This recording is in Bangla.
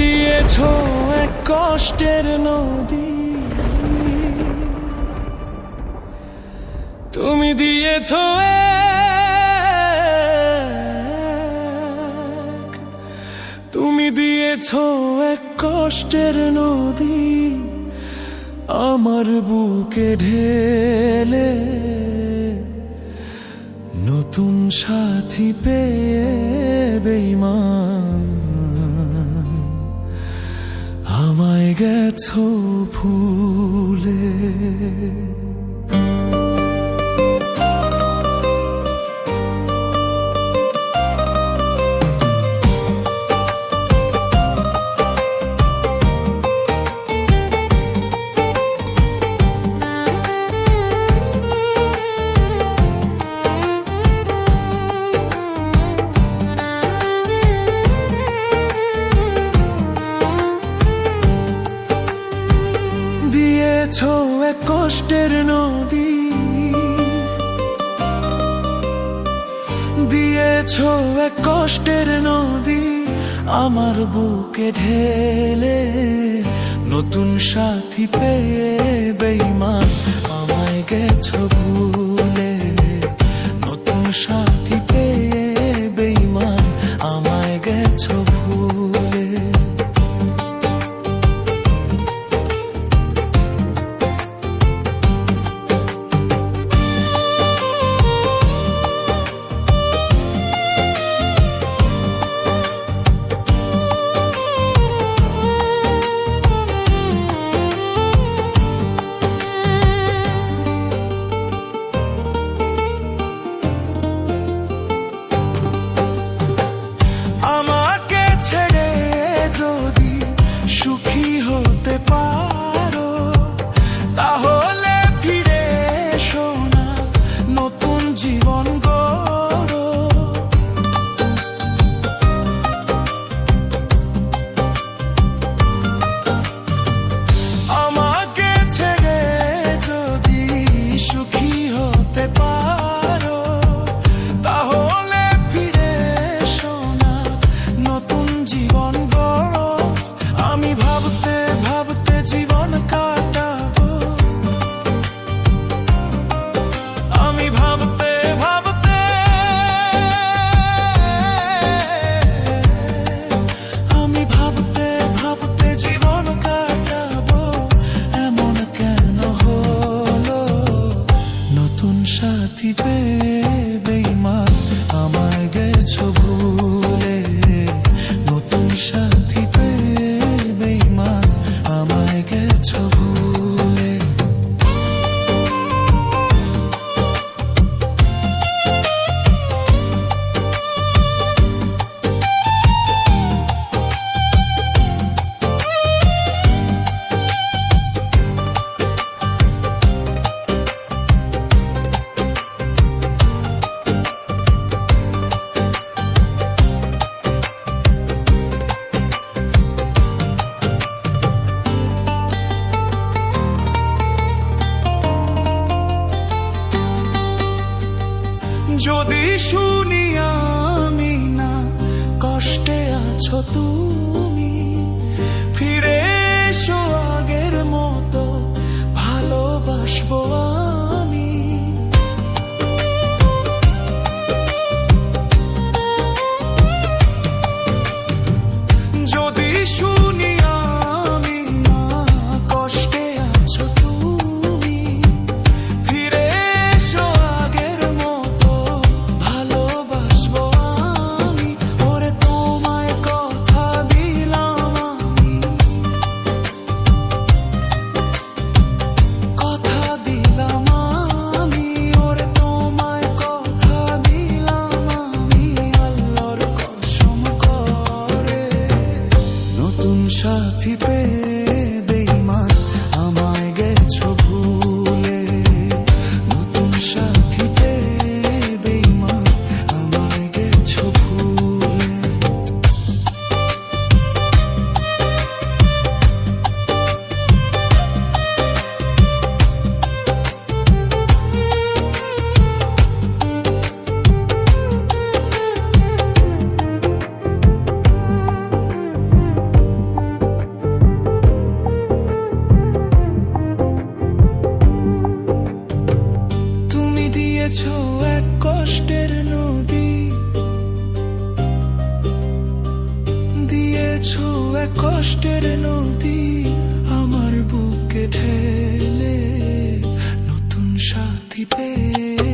দিয়েছ এক কষ্টের নদী। তুমি দিয়েছ তুমি দিয়েছ এক কষ্টের নদী। আমার বুকে ঢেলে নতুন সাথী পেয়ে বেইমান আমায় গেছো ভুলে। এক কষ্টের নদী দিয়েছ এক কষ্টের নদী আমার বুকে ঢেলে নতুন সাথী পেয়ে বেইমান আমায় গেছ ভুলে far. জীবন শুনি আমি না। কষ্টে আছো তুমি। সাথী পেয়ে দিয়েছ এক কষ্টের নদী দিয়েছ এক কষ্টের নদী আমার বুকে ঢেলে নতুন সাথী পেয়ে